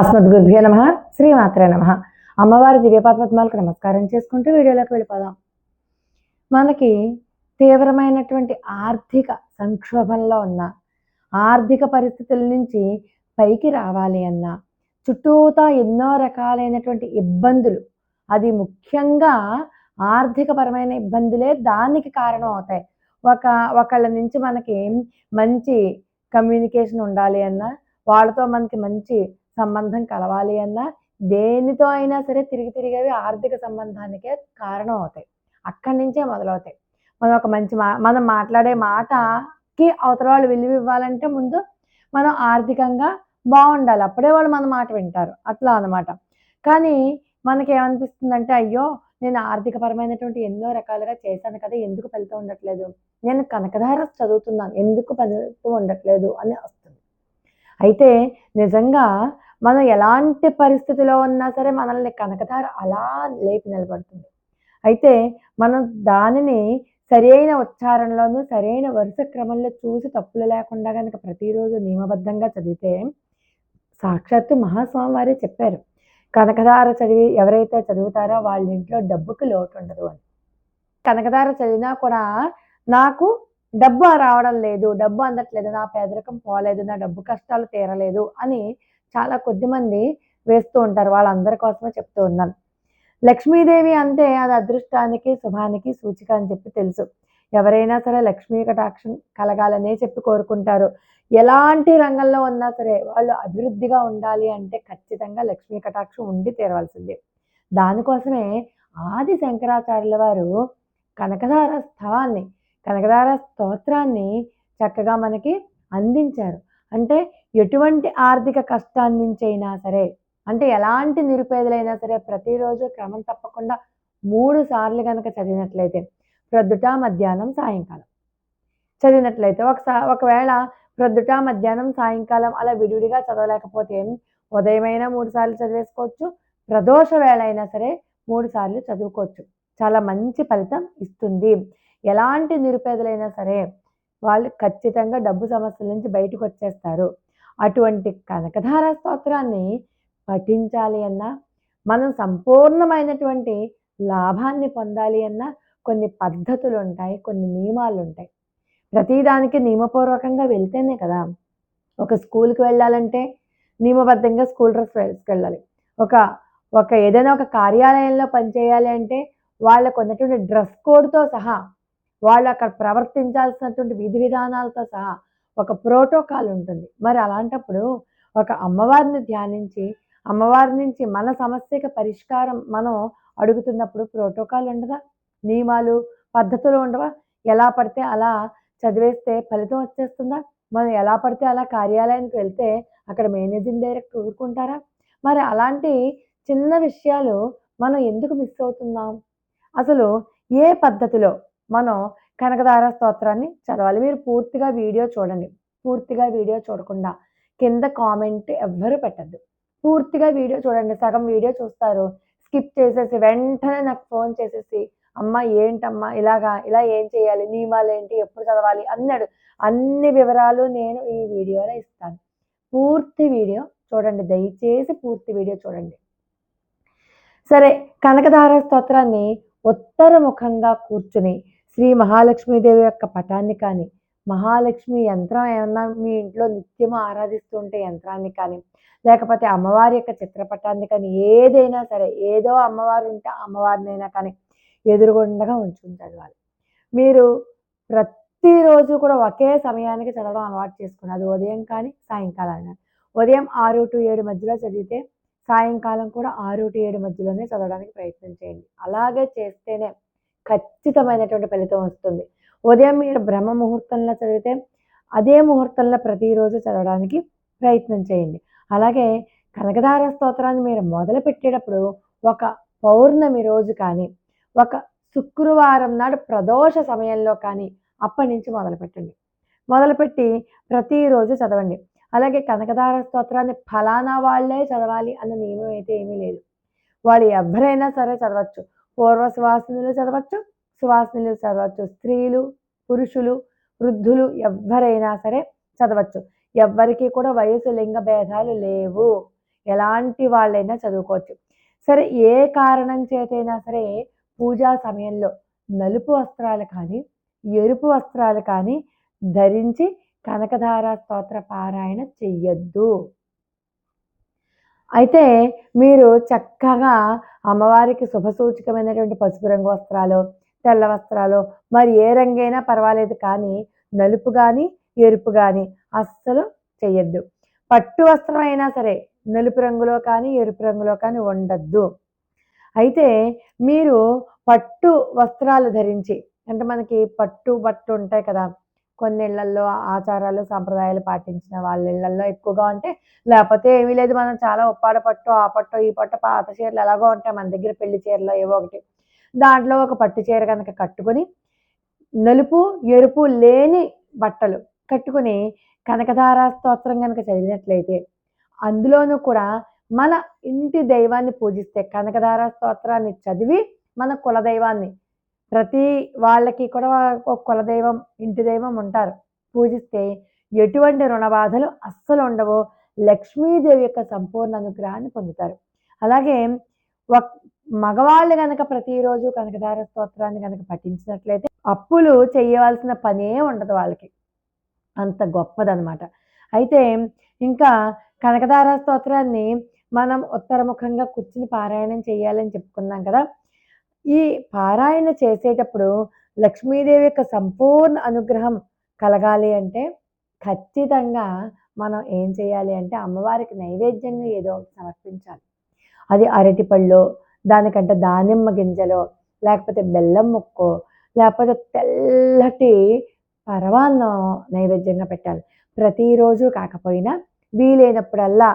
అస్మద్గురుభ్యో నమ శ్రీమాత్రే నమ. అమ్మవారి దివ్యపాత్మత్మాలకు నమస్కారం చేసుకుంటూ వీడియోలోకి వెళ్ళిపోదాం. మనకి తీవ్రమైనటువంటి ఆర్థిక సంక్షోభంలో ఉన్న ఆర్థిక పరిస్థితుల నుంచి పైకి రావాలి అన్నా చుట్టూతా ఎన్నో రకాలైనటువంటి ఇబ్బందులు. అది ముఖ్యంగా ఆర్థికపరమైన ఇబ్బందులే దానికి కారణం అవుతాయి. ఒక ఒకళ్ళ నుంచి మనకి మంచి కమ్యూనికేషన్ ఉండాలి అన్నా వాళ్ళతో మనకి మంచి సంబంధం కలవాలి అన్నా దేనితో అయినా సరే తిరిగి తిరిగేవి ఆర్థిక సంబంధానికే కారణం అవుతాయి అక్కడి నుంచే మొదలవుతాయి. మనం ఒక మంచి మా మనం మాట్లాడే మాటకి అవతల వాళ్ళు విలువ ఇవ్వాలంటే ముందు మనం ఆర్థికంగా బాగుండాలి. అప్పుడే వాళ్ళు మన మాట వింటారు. అట్లా అనమాట కానీ మనకి ఏమనిపిస్తుందంటే అయ్యో నేను ఆర్థికపరమైనటువంటి ఎన్నో రకాలుగా చేశాను కదా ఎందుకు ఫలితం ఉండట్లేదు? నేను కనకధార చదువుతున్నాను ఎందుకు ఫలితం ఉండట్లేదు అని వస్తుంది. అయితే నిజంగా మనం ఎలాంటి పరిస్థితిలో ఉన్నా సరే మనల్ని కనకధార అలా లేపి నిలబడుతుంది. అయితే మనం దానిని సరైన ఉచ్చారణలోనూ సరైన వరుస క్రమంలో చూసి తప్పులు లేకుండా కనుక ప్రతిరోజు నియమబద్ధంగా చదివితే సాక్షాత్తు మహాస్వామి వారే చెప్పారు. కనకధార చదివి ఎవరైతే చదువుతారో వాళ్ళ ఇంట్లో డబ్బుకి లోటు ఉండదు అని. కనకధార చదివినా కూడా నాకు డబ్బు రావడం లేదు డబ్బు అందట్లేదు నా పేదరికం పోలేదు నా డబ్బు కష్టాలు తీరలేదు అని చాలా కొద్ది మంది వేస్తూ ఉంటారు. వాళ్ళందరి కోసమే చెప్తూ ఉన్నాను. లక్ష్మీదేవి అంటే అది అదృష్టానికి శుభానికి సూచిక అని చెప్పి తెలుసు. ఎవరైనా సరే లక్ష్మీ కటాక్షం కలగాలనే చెప్పి కోరుకుంటారు. ఎలాంటి రంగంలో ఉన్నా సరే వాళ్ళు అభివృద్ధిగా ఉండాలి అంటే ఖచ్చితంగా లక్ష్మీ కటాక్షం ఉండి తీరవలసిందే. దానికోసమే ఆది శంకరాచార్యుల వారు కనకధార స్థవాన్ని కనకధార స్తోత్రాన్ని చక్కగా మనకి అందించారు. అంటే ఎటువంటి ఆర్థిక కష్టాన్ని నుంచైనా సరే అంటే ఎలాంటి నిరుపేదలైనా సరే ప్రతిరోజు క్రమం తప్పకుండా మూడు సార్లు కనుక చదివినట్లయితే ప్రొద్దుట మధ్యాహ్నం సాయంకాలం. చదివినట్లయితే ఒకసారి ఒకవేళ ప్రొద్దుట మధ్యాహ్నం సాయంకాలం అలా విడివిడిగా చదవలేకపోతే ఉదయమైనా మూడు సార్లు చదివేసుకోవచ్చు ప్రదోష వేళ అయినా సరే మూడు సార్లు చదువుకోవచ్చు. చాలా మంచి ఫలితం ఇస్తుంది. ఎలాంటి నిరుపేదలైనా సరే వాళ్ళు ఖచ్చితంగా డబ్బు సమస్యల నుంచి బయటకు వచ్చేస్తారు. అటువంటి కనకధార స్తోత్రాన్ని పఠించాలి అన్నా మనం సంపూర్ణమైనటువంటి లాభాన్ని పొందాలి అన్నా కొన్ని పద్ధతులు ఉంటాయి కొన్ని నియమాలు ఉంటాయి ప్రతిదానికి నియమపూర్వకంగా వెళ్తేనే కదా. ఒక స్కూల్కి వెళ్ళాలంటే నియమబద్ధంగా స్కూల్ డ్రెస్ వేసుకెళ్ళాలి. ఒక ఒక ఏదైనా ఒక కార్యాలయంలో పనిచేయాలి అంటే వాళ్ళకు ఉన్నటువంటి డ్రెస్ కోడ్తో సహా వాళ్ళు అక్కడ ప్రవర్తించాల్సినటువంటి విధి విధానాలతో సహా ఒక ప్రోటోకాల్ ఉంటుంది. మరి అలాంటప్పుడు ఒక అమ్మవారిని ధ్యానించి అమ్మవారి నుంచి మన సమస్యకి పరిష్కారం మనం అడుగుతున్నప్పుడు ప్రోటోకాల్ ఉండదా? నియమాలు పద్ధతులు ఉండవా? ఎలా పడితే అలా చదివేస్తే ఫలితం వచ్చేస్తుందా? మనం ఎలా పడితే అలా కార్యాలయానికి వెళ్తే అక్కడ మేనేజింగ్ డైరెక్టర్ ఊరుకుంటారా? మరి అలాంటి చిన్న విషయాలు మనం ఎందుకు మిస్ అవుతున్నాం? అసలు ఏ పద్ధతిలో మనం కనకదార స్తోత్రాన్ని చదవాలి. మీరు పూర్తిగా వీడియో చూడండి. పూర్తిగా వీడియో చూడకుండా కింద కామెంట్ ఎవ్వరూ పెట్టద్దు. పూర్తిగా వీడియో చూడండి. సగం వీడియో చూస్తారు. స్కిప్ చేసేసి వెంటనే నాకు ఫోన్ చేసేసి అమ్మ ఏంటమ్మా ఇలాగా ఇలా ఏం చేయాలి? నియమాలు ఏంటి? ఎప్పుడు చదవాలి? అన్నాడు. అన్ని వివరాలు నేను ఈ వీడియోలో ఇస్తాను. పూర్తి వీడియో చూడండి. దయచేసి పూర్తి వీడియో చూడండి. సరే కనకధార స్తోత్రాన్ని ఉత్తరముఖంగా కూర్చుని శ్రీ మహాలక్ష్మీదేవి యొక్క పటాన్ని కానీ మహాలక్ష్మి యంత్రం ఏమన్నా మీ ఇంట్లో నిత్యం ఆరాధిస్తుంటే యంత్రాన్ని కానీ లేకపోతే అమ్మవారి యొక్క చిత్రపటాన్ని కానీ ఏదైనా సరే ఏదో అమ్మవారు ఉంటే అమ్మవారినైనా కానీ ఎదురుగుండగా ఉంచుకుని చదవాలి మీరు ప్రతిరోజు కూడా ఒకే సమయానికి చదవడం అలవాటు చేసుకుని అది ఉదయం కానీ సాయంకాలం కానీ. ఉదయం ఆరు టు ఏడు మధ్యలో చదివితే సాయంకాలం కూడా ఆరు టు ఏడు మధ్యలోనే చదవడానికి ప్రయత్నం చేయండి. అలాగే చేస్తేనే ఖచ్చితమైనటువంటి ఫలితం వస్తుంది. ఉదయం మీరు బ్రహ్మ ముహూర్తంలో చదివితే అదే ముహూర్తంలో ప్రతిరోజు చదవడానికి ప్రయత్నం చేయండి. అలాగే కనకధార స్తోత్రాన్ని మీరు మొదలు పెట్టేటప్పుడు ఒక పౌర్ణమి రోజు కానీ ఒక శుక్రవారం నాడు ప్రదోష సమయంలో కానీ అప్పటి నుంచి మొదలుపెట్టండి. మొదలుపెట్టి ప్రతిరోజు చదవండి. అలాగే కనకధార స్తోత్రాన్ని ఫలానా వాళ్ళే చదవాలి అన్న నియమం అయితే ఏమీ లేదు. వాళ్ళు ఎవరైనా సరే చదవచ్చు. పూర్వ సువాసనలు చదవచ్చు సువాసనలు చదవచ్చు. స్త్రీలు పురుషులు వృద్ధులు ఎవరైనా సరే చదవచ్చు. ఎవ్వరికీ కూడా వయసు లింగ భేదాలు లేవు. ఎలాంటి వాళ్ళైనా చదువుకోవచ్చు. సరే ఏ కారణం చేతైనా సరే పూజా సమయంలో నలుపు వస్త్రాలు కానీ ఎరుపు వస్త్రాలు కానీ ధరించి కనకధార స్తోత్ర పారాయణ చెయ్యొద్దు. అయితే మీరు చక్కగా అమ్మవారికి శుభసూచకమైనటువంటి పసుపు రంగు వస్త్రాలు తెల్ల వస్త్రాలు మరి ఏ రంగైనా పర్వాలేదు కానీ నలుపు కానీ ఎరుపు కానీ అస్సలు చెయ్యొద్దు. పట్టు వస్త్రం అయినా సరే నలుపు రంగులో కానీ ఎరుపు రంగులో కానీ ఉండద్దు. అయితే మీరు పట్టు వస్త్రాలు ధరించి అంటే మనకి పట్టు బట్టు ఉంటాయి కదా కొన్ని ఇళ్ళల్లో ఆచారాలు సాంప్రదాయాలు పాటించిన వాళ్ళ ఇళ్ళల్లో ఎక్కువగా ఉంటే లేకపోతే ఏమీ లేదు మనం చాలా ఉప్పాడ పట్టు ఆ పట్టు ఈ పట్టు పాత చీరలు ఎలాగో ఉంటాయి మన దగ్గర పెళ్ళి చీరలు ఏవో ఒకటి. దాంట్లో ఒక పట్టు చీర కనుక కట్టుకొని నలుపు ఎరుపు లేని బట్టలు కట్టుకుని కనకధారా స్తోత్రం కనుక చదివినట్లయితే అందులోనూ కూడా మన ఇంటి దైవాన్ని పూజిస్తే కనకధార స్తోత్రాన్ని చదివి మన కులదైవాన్ని ప్రతి వాళ్ళకి కూడా ఒక కులదైవం ఇంటి దైవం ఉంటారు. పూజిస్తే ఎటువంటి రుణబాధలు అస్సలు ఉండవు. లక్ష్మీదేవి యొక్క సంపూర్ణ అనుగ్రహాన్ని పొందుతారు. అలాగే ఒక మగవాళ్ళు కనుక ప్రతిరోజు కనకధార స్తోత్రాన్ని కనుక పఠించినట్లయితే అప్పులు చేయవలసిన పనే ఉండదు వాళ్ళకి. అంత గొప్పదనమాట. అయితే ఇంకా కనకధార స్తోత్రాన్ని మనం ఉత్తరముఖంగా కూర్చుని పారాయణం చేయాలని చెప్పుకున్నాం కదా ఈ పారాయణ చేసేటప్పుడు లక్ష్మీదేవి యొక్క సంపూర్ణ అనుగ్రహం కలగాలి అంటే ఖచ్చితంగా మనం ఏం చేయాలి అంటే అమ్మవారికి నైవేద్యంగా ఏదో ఒకటి సమర్పించాలి. అది అరటిపళ్ళు దానికంటే దానిమ్మ గింజలో లేకపోతే బెల్లం ముక్కో లేకపోతే తెల్లటి పరవాన్నం నైవేద్యంగా పెట్టాలి. ప్రతిరోజు కాకపోయినా వీలైనప్పుడల్లా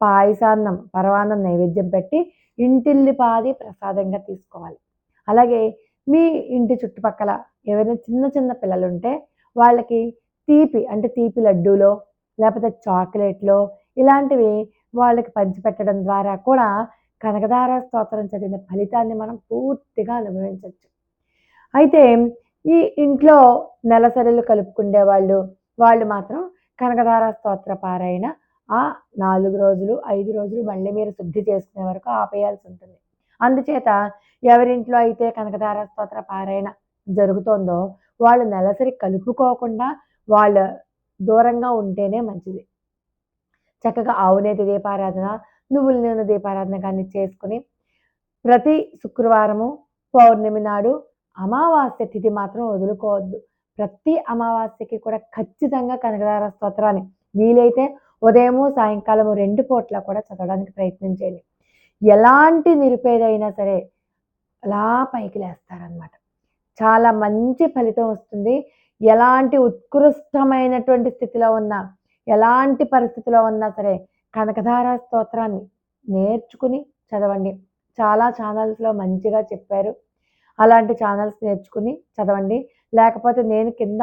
పాయసాన్నం పరమాన్నం నైవేద్యం పెట్టి ఇంటిల్లి పాది ప్రసాదంగా తీసుకోవాలి. అలాగే మీ ఇంటి చుట్టుపక్కల ఎవరైనా చిన్న చిన్న పిల్లలు ఉంటే వాళ్ళకి తీపి అంటే తీపి లడ్డూలో లేకపోతే చాక్లెట్లో ఇలాంటివి వాళ్ళకి పంచిపెట్టడం ద్వారా కూడా కనకదార స్తోత్రం చదివిన ఫలితాన్ని మనం పూర్తిగా అనుభవించవచ్చు అయితే ఈ ఇంట్లో నెలసరిలు కలుపుకునే వాళ్ళు వాళ్ళు మాత్రం కనకదార స్తోత్ర పారాయణ ఆ నాలుగు రోజులు ఐదు రోజులు మళ్ళీ మీరు శుద్ధి చేసుకునే వరకు ఆపేయాల్సి ఉంటుంది. అందుచేత ఎవరింట్లో అయితే కనకదార స్తోత్ర పారాయణ జరుగుతోందో వాళ్ళు నెలసరి కలుపుకోకుండా వాళ్ళ దూరంగా ఉంటేనే మంచిది. చక్కగా ఆవునేతి దీపారాధన నువ్వుల నూనె దీపారాధన కానీ చేసుకుని ప్రతి శుక్రవారము పౌర్ణమి నాడు అమావాస్య తిథి మాత్రం వదులుకోవద్దు. ప్రతి అమావాస్యకి కూడా ఖచ్చితంగా కనకదార స్తోత్రాన్ని వీలైతే ఉదయము సాయంకాలము రెండు పూట్ల కూడా చదవడానికి ప్రయత్నం చేయండి. ఎలాంటి నిరుపేదైనా సరే అలా పైకి లేస్తారనమాట చాలా మంచి ఫలితం వస్తుంది. ఎలాంటి ఉత్కృష్టమైనటువంటి స్థితిలో ఉన్నా ఎలాంటి పరిస్థితిలో ఉన్నా సరే కనకధార స్తోత్రాన్ని నేర్చుకుని చదవండి. చాలా ఛానల్స్లో మంచిగా చెప్పారు. అలాంటి ఛానల్స్ నేర్చుకుని చదవండి. లేకపోతే నేను కింద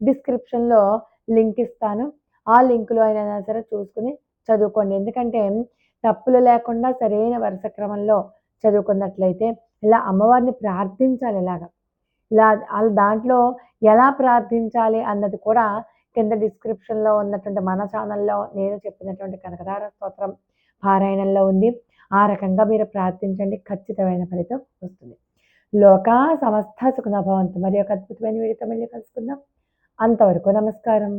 డిస్క్రిప్షన్లో లింక్ ఇస్తాను. ఆ లింకులో అయినా సరే చూసుకుని చదువుకోండి. ఎందుకంటే తప్పులు లేకుండా సరైన వరుస క్రమంలో చదువుకున్నట్లయితే ఇలా అమ్మవారిని ప్రార్థించాలి ఇలాగా. ఇలా వాళ్ళ దాంట్లో ఎలా ప్రార్థించాలి అన్నది కూడా కింద డిస్క్రిప్షన్లో ఉన్నటువంటి మన ఛానల్లో నేను చెప్పినటువంటి కనకదార స్తోత్రం పారాయణంలో ఉంది. ఆ రకంగా మీరు ప్రార్థించండి. ఖచ్చితమైన ఫలితం వస్తుంది. లోక సమస్త సుఖనభవంతు మరి ఒక అద్భుతమైన వీడితో మళ్ళీ కలుసుకుందాం. అంతవరకు నమస్కారం.